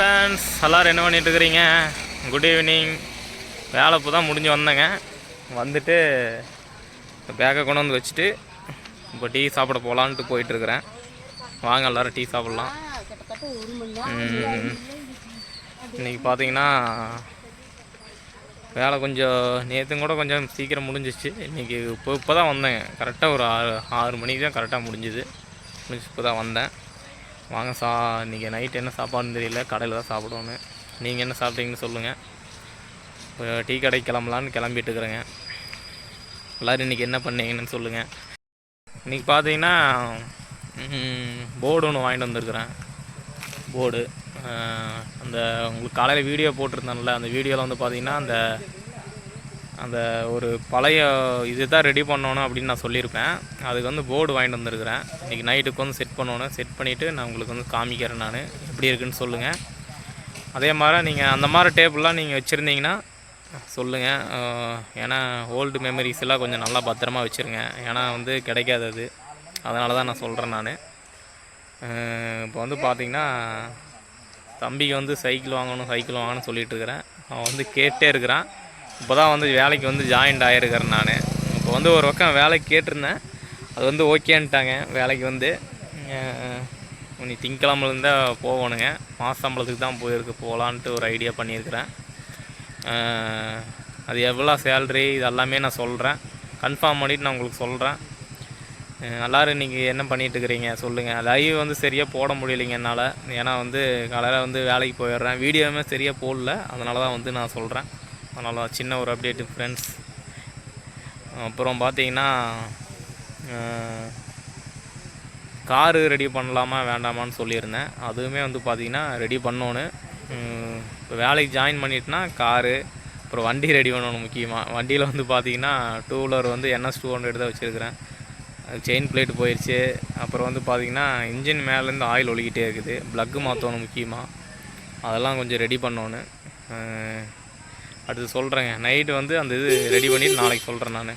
Friends எல்லோரும் என்ன பண்ணிட்டு இருக்கிறீங்க குட் ஈவினிங் வேலை இப்போ தான் முடிஞ்சு வந்தேங்க. வந்துட்டு பேக்கை கொண்டு வந்து வச்சுட்டு இப்போ டீ சாப்பிட போகலான்ட்டு போயிட்டுருக்கிறேன். வாங்க எல்லோரும் டீ சாப்பிட்லாம். இன்றைக்கி இன்னைக்கு பார்த்தீங்கன்னா வேலை கொஞ்சம் நேற்று கூட கொஞ்சம் சீக்கிரம் முடிஞ்சிச்சு. இன்றைக்கி இப்போ இப்போ தான் வந்தேங்க கரெக்டாக ஒரு ஆறு ஆறு மணிக்கு தான் கரெக்டாக முடிஞ்சுது. முடிஞ்சு இப்போ தான் வந்தேன். வாங்க சா இன்றைக்கி நைட் என்ன சாப்பாடுன்னு தெரியல. கடையில் தான் சாப்பிடணும் நீங்கள் என்ன சாப்பிட்டீங்கன்னு சொல்லுங்கள் இப்போ டீ கடைக்கு கிளம்பலான்னு கிளம்பிட்டு இருக்கிறேங்க. எல்லோரும் இன்றைக்கி என்ன பண்ணீங்கன்னு சொல்லுங்கள் இன்றைக்கி பார்த்தீங்கன்னா போர்டு ஒன்று வாங்கிட்டு வந்திருக்கிறேன். போர்டு அந்த உங்களுக்கு காலையில் வீடியோ போட்டிருந்தேன்ல அந்த வீடியோவில் வந்து பார்த்தீங்கன்னா அந்த அந்த ஒரு பழைய இது தான் ரெடி பண்ணணும் அப்படின்னு நான் சொல்லியிருப்பேன். அதுக்கு வந்து போர்டு வாங்கிட்டு வந்திருக்கிறேன். இன்றைக்கி நைட்டுக்கு வந்து செட் பண்ணணும். செட் பண்ணிவிட்டு நான் உங்களுக்கு வந்து காமிக்கிறேன் நான். எப்படி இருக்குன்னு சொல்லுங்கள் அதே மாதிரி நீங்கள் அந்த மாதிரி டேபிள்லாம் நீங்கள் வச்சுருந்தீங்கன்னா சொல்லுங்கள் ஏன்னா ஓல்டு மெமரிஸ் எல்லாம் கொஞ்சம் நல்லா பத்திரமா வச்சுருங்க. ஏன்னா வந்து கிடைக்காது அது. அதனால தான் நான் சொல்கிறேன் நான். இப்போ வந்து பார்த்தீங்கன்னா தம்பிக்கு வந்து சைக்கிள் வாங்கணும் சைக்கிள் வாங்கணும்னு சொல்லிகிட்ருக்கிறேன் அவன் வந்து கேட்டே இருக்கிறான். இப்போ தான் வந்து வேலைக்கு வந்து ஜாயின்ட் ஆகிருக்கிறேன் நான். இப்போ வந்து ஒரு பக்கம் வேலைக்கு கேட்டிருந்தேன். அது வந்து ஓகேன்ட்டாங்க. வேலைக்கு வந்து நீ திங்கக்கிழமைலேருந்தா போகணுங்க. மாசம்பளத்துக்கு தான் போயிருக்கு. போகலான்ட்டு ஒரு ஐடியா பண்ணியிருக்கிறேன். அது எவ்வளோ சேல்ரி இது எல்லாமே நான் சொல்கிறேன் கன்ஃபார்ம் பண்ணிவிட்டு நான் உங்களுக்கு சொல்கிறேன் எல்லோரும் நீங்கள் இன்றைக்கி என்ன பண்ணிட்டு இருக்கிறீங்க? சொல்லுங்கள் லைவ் வந்து சரியாக போட முடியலைங்க என்னால். ஏன்னா வந்து காலையில் வந்து வேலைக்கு போயிடுறேன். வீடியோவுமே சரியாக போடல. அதனால தான் வந்து நான் சொல்கிறேன் அதனால சின்ன ஒரு அப்டேட்டு ஃப்ரெண்ட்ஸ் அப்புறம் பார்த்தீங்கன்னா காரு ரெடி பண்ணலாமா வேண்டாமான்னு சொல்லியிருந்தேன். அதுவுமே வந்து பார்த்திங்கன்னா ரெடி பண்ணோன்னு இப்போ வேலைக்கு ஜாயின் பண்ணிட்டுனா காரு அப்புறம் வண்டி ரெடி பண்ணணும் முக்கியமாக வண்டியில் வந்து பார்த்திங்கன்னா டூ வீலர் வந்து என்எஸ் டூ ஹண்ட்ரட் தான் வச்சுருக்கிறேன். செயின் பிளேட் போயிடுச்சு அப்புறம் வந்து பார்த்திங்கன்னா இன்ஜின் மேலேருந்து ஆயில் ஒழிக்கிட்டே இருக்குது. ப்ளக்கு மாற்றணும் முக்கியமாக அதெல்லாம் கொஞ்சம் ரெடி பண்ணணும் அடுத்து சொல்கிறேங்க நைட்டு வந்து அந்த இது ரெடி பண்ணிவிட்டு நாளைக்கு சொல்கிறேன் நான்.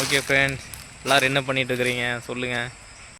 ஓகே ஃப்ரெண்ட்ஸ் எல்லோரும் என்ன பண்ணிகிட்டு இருக்கிறீங்க? சொல்லுங்கள்